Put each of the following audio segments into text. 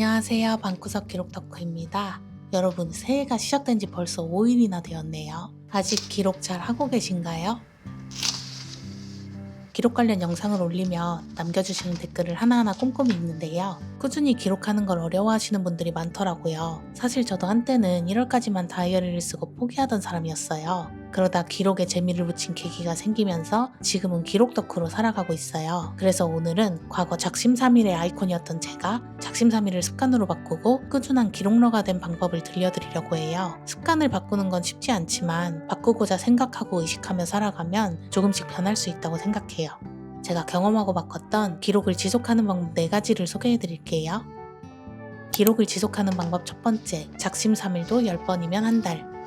안녕하세요. 방구석 기록 덕후입니다. 여러분, 새해가 시작된 지 벌써 5일이나 되었네요. 아직 기록 잘 하고 계신가요? 기록 관련 영상을 올리면 남겨주시는 댓글을 하나하나 꼼꼼히 읽는데요. 꾸준히 기록하는 걸 어려워하시는 분들이 많더라고요. 사실 저도 한때는 1월까지만 다이어리를 쓰고 포기하던 사람이었어요. 그러다 기록에 재미를 붙인 계기가 생기면서 지금은 기록 덕후로 살아가고 있어요. 그래서 오늘은 과거 작심삼일의 아이콘이었던 제가 작심삼일을 습관으로 바꾸고 꾸준한 기록러가 된 방법을 들려드리려고 해요. 습관을 바꾸는 건 쉽지 않지만 바꾸고자 생각하고 의식하며 살아가면 조금씩 변할 수 있다고 생각해요. 제가 경험하고 바꿨던 기록을 지속하는 방법 4가지를 소개해 드릴게요. 기록을 지속하는 방법 첫 번째, 작심삼일도 10번이면 한 달.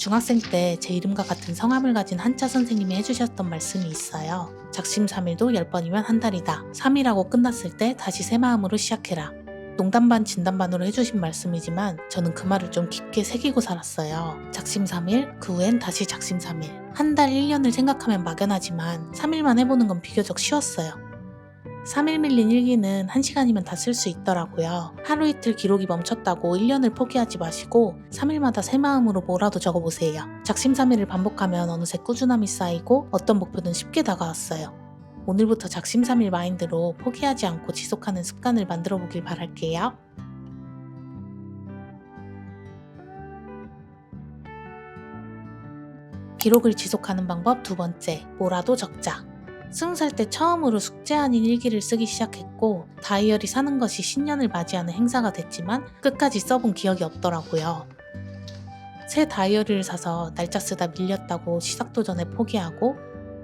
중학생 때 제 이름과 같은 성함을 가진 한자 선생님이 해주셨던 말씀이 있어요. 작심삼일도 10번이면 한 달이다. 3일하고 끝났을 때 다시 새 마음으로 시작해라. 농담 반 진담 반으로 해주신 말씀이지만 저는 그 말을 좀 깊게 새기고 살았어요. 작심삼일, 그 후엔 다시 작심삼일. 한 달, 1년을 생각하면 막연하지만 3일만 해보는 건 비교적 쉬웠어요. 3일 밀린 일기는 1시간이면 다 쓸 수 있더라고요. 하루 이틀 기록이 멈췄다고 1년을 포기하지 마시고 3일마다 새 마음으로 뭐라도 적어보세요. 작심삼일을 반복하면 어느새 꾸준함이 쌓이고 어떤 목표든 쉽게 다가왔어요. 오늘부터 작심삼일 마인드로 포기하지 않고 지속하는 습관을 만들어 보길 바랄게요. 기록을 지속하는 방법 두 번째, 뭐라도 적자. 스무 살 때 처음으로 숙제 아닌 일기를 쓰기 시작했고 다이어리 사는 것이 신년을 맞이하는 행사가 됐지만 끝까지 써본 기억이 없더라고요. 새 다이어리를 사서 날짜 쓰다 밀렸다고 시작도 전에 포기하고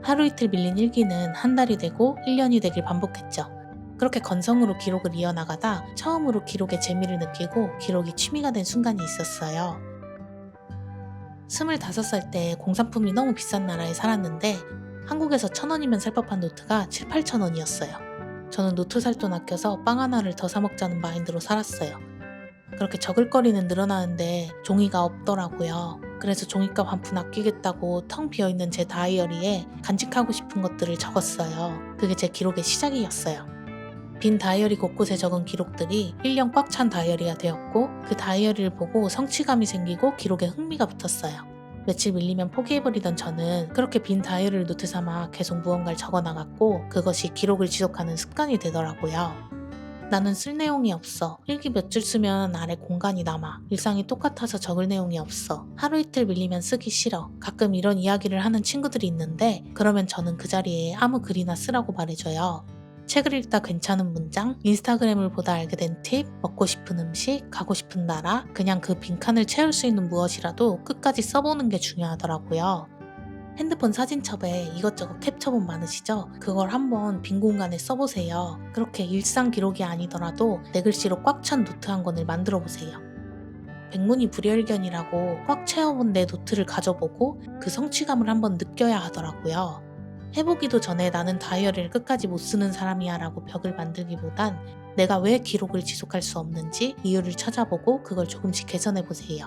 하루 이틀 밀린 일기는 한 달이 되고 1년이 되길 반복했죠. 그렇게 건성으로 기록을 이어나가다 처음으로 기록에 재미를 느끼고 기록이 취미가 된 순간이 있었어요. 25살 때 공산품이 너무 비싼 나라에 살았는데 한국에서 천 원이면 살 법한 노트가 7, 8천 원이었어요. 저는 노트 살 돈 아껴서 빵 하나를 더 사 먹자는 마인드로 살았어요. 그렇게 적을거리는 늘어나는데 종이가 없더라고요. 그래서 종이값 한 푼 아끼겠다고 텅 비어있는 제 다이어리에 간직하고 싶은 것들을 적었어요. 그게 제 기록의 시작이었어요. 빈 다이어리 곳곳에 적은 기록들이 1년 꽉 찬 다이어리가 되었고 그 다이어리를 보고 성취감이 생기고 기록에 흥미가 붙었어요. 며칠 밀리면 포기해버리던 저는 그렇게 빈 다이어리를 노트 삼아 계속 무언가를 적어 나갔고 그것이 기록을 지속하는 습관이 되더라고요. 나는 쓸 내용이 없어. 일기 몇 줄 쓰면 아래 공간이 남아. 일상이 똑같아서 적을 내용이 없어. 하루 이틀 밀리면 쓰기 싫어. 가끔 이런 이야기를 하는 친구들이 있는데 그러면 저는 그 자리에 아무 글이나 쓰라고 말해줘요. 책을 읽다 괜찮은 문장, 인스타그램을 보다 알게 된 팁, 먹고 싶은 음식, 가고 싶은 나라, 그냥 그 빈칸을 채울 수 있는 무엇이라도 끝까지 써보는 게 중요하더라고요. 핸드폰 사진첩에 이것저것 캡처본 많으시죠? 그걸 한번 빈 공간에 써보세요. 그렇게 일상 기록이 아니더라도 내 글씨로 꽉 찬 노트 한 권을 만들어 보세요. 백문이 불여일견이라고 꽉 채워본 내 노트를 가져보고 그 성취감을 한번 느껴야 하더라고요. 해보기도 전에 나는 다이어리를 끝까지 못 쓰는 사람이야 라고 벽을 만들기보단 내가 왜 기록을 지속할 수 없는지 이유를 찾아보고 그걸 조금씩 개선해 보세요.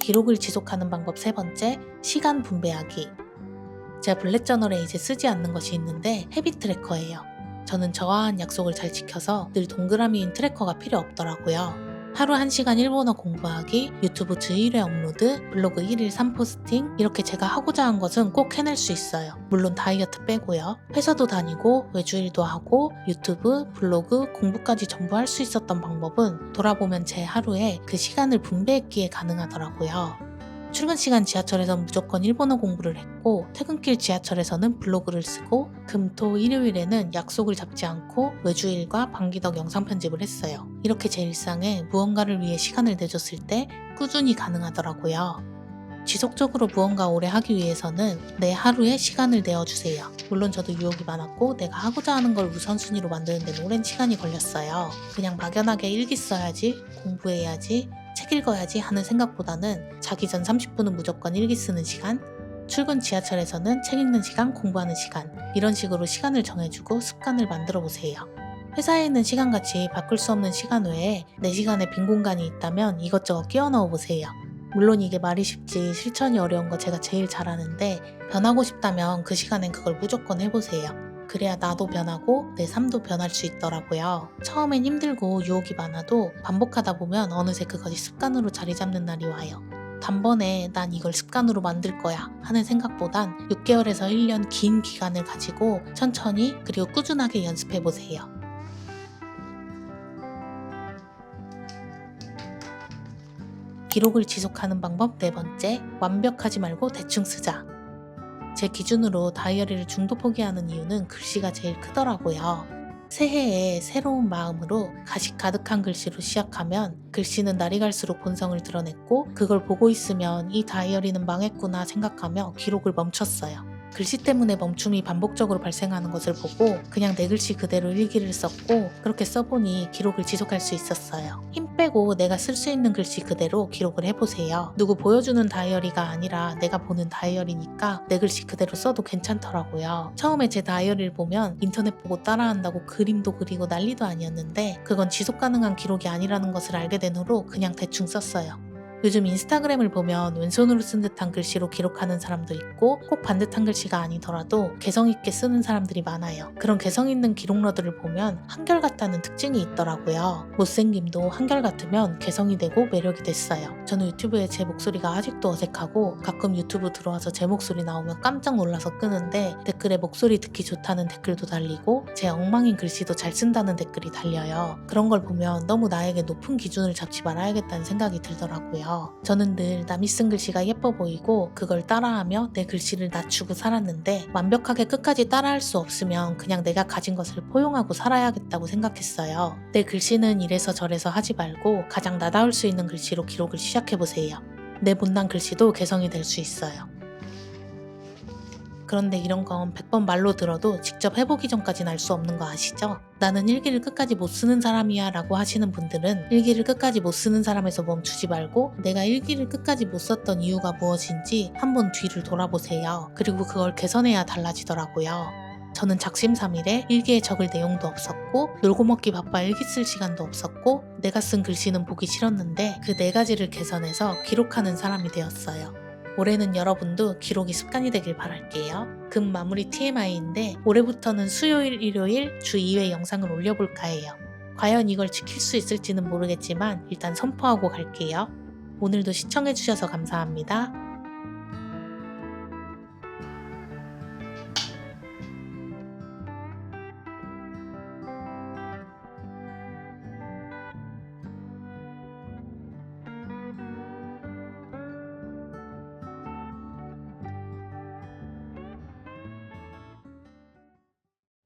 기록을 지속하는 방법 세 번째, 시간 분배하기. 제가 블랙저널에 이제 쓰지 않는 것이 있는데 헤비 트래커예요. 저는 저와 한 약속을 잘 지켜서 늘 동그라미인 트래커가 필요 없더라고요. 하루 1시간 일본어 공부하기, 유튜브 주1회 업로드, 블로그 1일 3포스팅 이렇게 제가 하고자 한 것은 꼭 해낼 수 있어요. 물론 다이어트 빼고요. 회사도 다니고 외주일도 하고 유튜브, 블로그, 공부까지 전부 할 수 있었던 방법은 돌아보면 제 하루에 그 시간을 분배했기에 가능하더라고요. 출근 시간 지하철에선 무조건 일본어 공부를 했고 퇴근길 지하철에서는 블로그를 쓰고 금, 토, 일요일에는 약속을 잡지 않고 외주일과 방기덕 영상 편집을 했어요. 이렇게 제 일상에 무언가를 위해 시간을 내줬을 때 꾸준히 가능하더라고요. 지속적으로 무언가 오래 하기 위해서는 내 하루에 시간을 내어주세요. 물론 저도 유혹이 많았고 내가 하고자 하는 걸 우선순위로 만드는 데는 오랜 시간이 걸렸어요. 그냥 막연하게 일기 써야지, 공부해야지, 책 읽어야지 하는 생각보다는 자기 전 30분은 무조건 일기 쓰는 시간, 출근 지하철에서는 책 읽는 시간, 공부하는 시간, 이런 식으로 시간을 정해주고 습관을 만들어 보세요. 회사에 있는 시간같이 바꿀 수 없는 시간 외에 내 시간에 빈 공간이 있다면 이것저것 끼워 넣어 보세요. 물론 이게 말이 쉽지 실천이 어려운 거 제가 제일 잘하는데 변하고 싶다면 그 시간엔 그걸 무조건 해보세요. 그래야 나도 변하고 내 삶도 변할 수 있더라고요. 처음엔 힘들고 유혹이 많아도 반복하다 보면 어느새 그것이 습관으로 자리 잡는 날이 와요. 단번에 난 이걸 습관으로 만들 거야 하는 생각보단 6개월에서 1년 긴 기간을 가지고 천천히 그리고 꾸준하게 연습해 보세요. 기록을 지속하는 방법 네 번째, 완벽하지 말고 대충 쓰자. 제 기준으로 다이어리를 중도 포기하는 이유는 글씨가 제일 크더라고요. 새해에 새로운 마음으로 가식 가득한 글씨로 시작하면 글씨는 날이 갈수록 본성을 드러냈고 그걸 보고 있으면 이 다이어리는 망했구나 생각하며 기록을 멈췄어요. 글씨 때문에 멈춤이 반복적으로 발생하는 것을 보고 그냥 내 글씨 그대로 일기를 썼고 그렇게 써보니 기록을 지속할 수 있었어요. 힘 빼고 내가 쓸 수 있는 글씨 그대로 기록을 해보세요. 누구 보여주는 다이어리가 아니라 내가 보는 다이어리니까 내 글씨 그대로 써도 괜찮더라고요. 처음에 제 다이어리를 보면 인터넷 보고 따라한다고 그림도 그리고 난리도 아니었는데 그건 지속 가능한 기록이 아니라는 것을 알게 된 후로 그냥 대충 썼어요. 요즘 인스타그램을 보면 왼손으로 쓴 듯한 글씨로 기록하는 사람도 있고 꼭 반듯한 글씨가 아니더라도 개성 있게 쓰는 사람들이 많아요. 그런 개성 있는 기록러들을 보면 한결같다는 특징이 있더라고요. 못생김도 한결같으면 개성이 되고 매력이 됐어요. 저는 유튜브에 제 목소리가 아직도 어색하고 가끔 유튜브 들어와서 제 목소리 나오면 깜짝 놀라서 끄는데 댓글에 목소리 듣기 좋다는 댓글도 달리고 제 엉망인 글씨도 잘 쓴다는 댓글이 달려요. 그런 걸 보면 너무 나에게 높은 기준을 잡지 말아야겠다는 생각이 들더라고요. 저는 늘 남이 쓴 글씨가 예뻐 보이고 그걸 따라하며 내 글씨를 낮추고 살았는데 완벽하게 끝까지 따라할 수 없으면 그냥 내가 가진 것을 포용하고 살아야겠다고 생각했어요. 내 글씨는 이래서 저래서 하지 말고 가장 나다울 수 있는 글씨로 기록을 시작해보세요. 내 못난 글씨도 개성이 될 수 있어요. 그런데 이런 건 100번 말로 들어도 직접 해보기 전까진 알수 없는 거 아시죠? 나는 일기를 끝까지 못 쓰는 사람이야 라고 하시는 분들은 일기를 끝까지 못 쓰는 사람에서 멈추지 말고 내가 일기를 끝까지 못 썼던 이유가 무엇인지 한번 뒤를 돌아보세요. 그리고 그걸 개선해야 달라지더라고요. 저는 작심삼일에 일기에 적을 내용도 없었고 놀고 먹기 바빠 일기 쓸 시간도 없었고 내가 쓴 글씨는 보기 싫었는데 그 네 가지를 개선해서 기록하는 사람이 되었어요. 올해는 여러분도 기록이 습관이 되길 바랄게요. 금 마무리 TMI인데 올해부터는 수요일, 일요일 주 2회 영상을 올려볼까 해요. 과연 이걸 지킬 수 있을지는 모르겠지만 일단 선포하고 갈게요. 오늘도 시청해주셔서 감사합니다.